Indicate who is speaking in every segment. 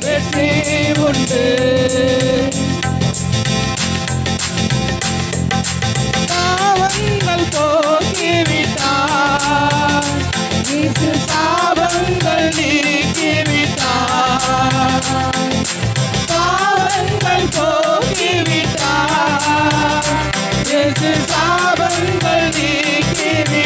Speaker 1: வெற்றி உண்டு. பாவங்கள் போக்கிவிட்டார். வீட்டு சாபங்கள் நீக்கிவிட்டார். பாவங்கள் போக்கிவிட்டார். வீட்டு சாபங்கள் நீக்கிவிட்டார்.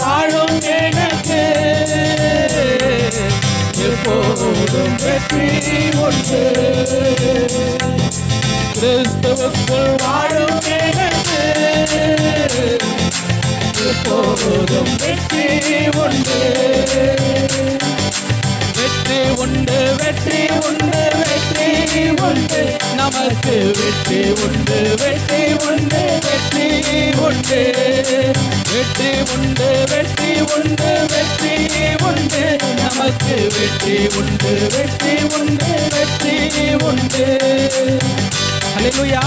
Speaker 1: வாழும் எனக்கு. எப்போதும் வெற்றி உண்டு. கிறிஸ்துவுக்குள் வாழும் எனக்கு. எப்போதும் வெற்றி உண்டு. வெற்றி உண்டு வெற்றி உண்டு வெற்றி உண்டு. நமக்கு வெற்றி உண்டு வெற்றி உண்டு. உண்டு வெற்றி உண்டு வெற்றி உண்டு வெற்றி உண்டு. நமக்கு வெற்றி உண்டு வெற்றி உண்டு வெற்றி உண்டு. ஹalleluya